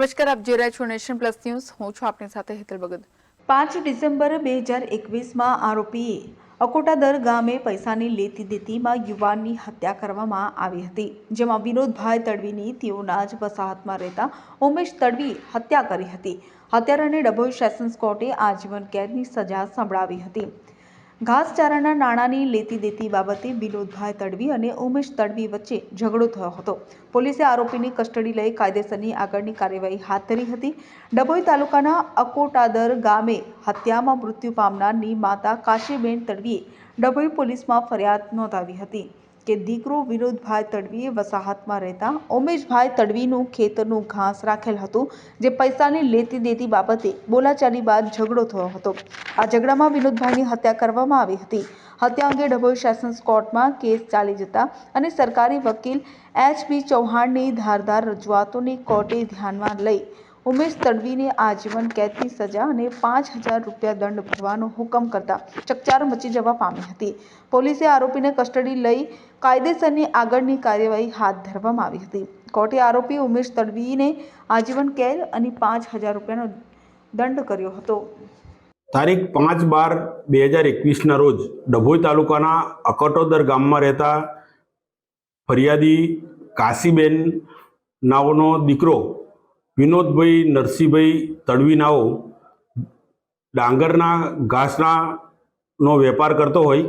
નમસ્કાર, આપ જોઈ રહ્યા છો નેશન પ્લસ ન્યૂઝ. હું છું આપની સાથે હેતલ ભગત. પાંચ ડિસેમ્બર બે હજાર એકવીસમાં આરોપીએ અકોટાદર ગામે પૈસાની લેતી દેતીમાં યુવાનની હત્યા કરવામાં આવી હતી, જેમાં વિનોદભાઈ તડવીની તેઓના જ વસાહતમાં રહેતા ઉમેશ તડવી હત્યા કરી હતી. હત્યારાને ડભોઈ સેશન્સ કોર્ટે આજીવન કેદની સજા સંભળાવી હતી. ઘાસચારાના નાણાંની લેતી દેતી બાબતે વિનોદભાઈ તડવી અને ઉમેશ તડવી વચ્ચે ઝઘડો થયો હતો. પોલીસે આરોપીની કસ્ટડી લઈ કાયદેસરની આગળની કાર્યવાહી હાથ ધરી હતી. ડભોઈ તાલુકાના અકોટાદર ગામે હત્યામાં મૃત્યુ પામનારની માતા કાશીબેન તડવીએ ડભોઈ પોલીસમાં ફરિયાદ નોંધાવી હતી. કે દીકરો વિનોદભાઈ તડવીએ વસાહતમાં રહેતા ઉમેશભાઈ તડવીનું ખેતરનું ઘાસ રાખેલ હતું, જે પૈસાની લેતી દેતી બાબતે બોલાચાલી બાદ ઝઘડો થયો હતો. આ ઝઘડામાં વિનોદભાઈની હત્યા કરવામાં આવી હતી. હત્યા અંગે ડભોઈ સેશન્સ કોર્ટમાં કેસ ચાલી જતા અને સરકારી વકીલ એચ બી ચૌહાણની ધારદાર રજૂઆતોને કોર્ટે ધ્યાનમાં લઈ ઉમેશ તડવીને આજીવન કેદની સજા અને પાંચ હજાર રૂપિયા દંડ ભરવાનો હુકમ કરતા ચકચાર મચી જવા પામી હતી. પોલીસે આરોપીને કસ્ટડી લઈ કાયદેસરની આગળની કાર્યવાહી હાથ ધરવામાં આવી હતી. કોર્ટે આરોપી ઉમેશ તડવીને આજીવન કેદ અને પાંચ હજાર રૂપિયાનો દંડ કર્યો હતો. તારીખ પાંચ બાર બે હજાર એકવીસના રોજ ડભોઈ તાલુકાના અકટોદર ગામમાં રહેતા ફરિયાદી કાશીબેન નાઓનો દીકરો વિનોદભાઈ નરસિંહભાઈ તડવીનાઓ ડાંગરના ઘાસના નો વેપાર કરતો હોય,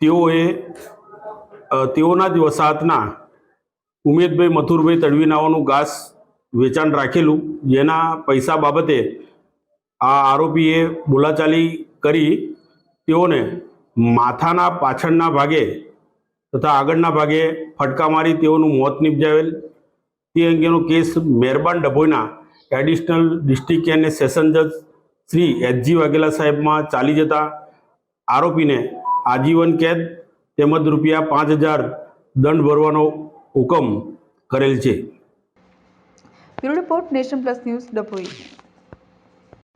તેઓએ તેઓના જ વસાહતના ઉમેદભાઈ મથુરભાઈ તડવીનાઓનું ઘાસ વેચાણ રાખેલું. જેના પૈસા બાબતે આ આરોપીએ બોલાચાલી કરી. તેઓને માથાના પાછળના ભાગે તથા આગળના ભાગે ફટકા મારી તેઓનું મોત નિપજાવેલ. તે અંગેનો કેસ મહેરબાન ડભોઈના એડિશનલ ડિસ્ટ્રિક્ટ અને સેશન જજ શ્રી એચજી વાઘેલા સાહેબમાં ચાલી જતા આરોપીને આજીવન કેદ તેમજ રૂપિયા પાંચ હજાર દંડ ભરવાનો હુકમ કરેલ છે. Bureau report Nation Plus news Dabhoi.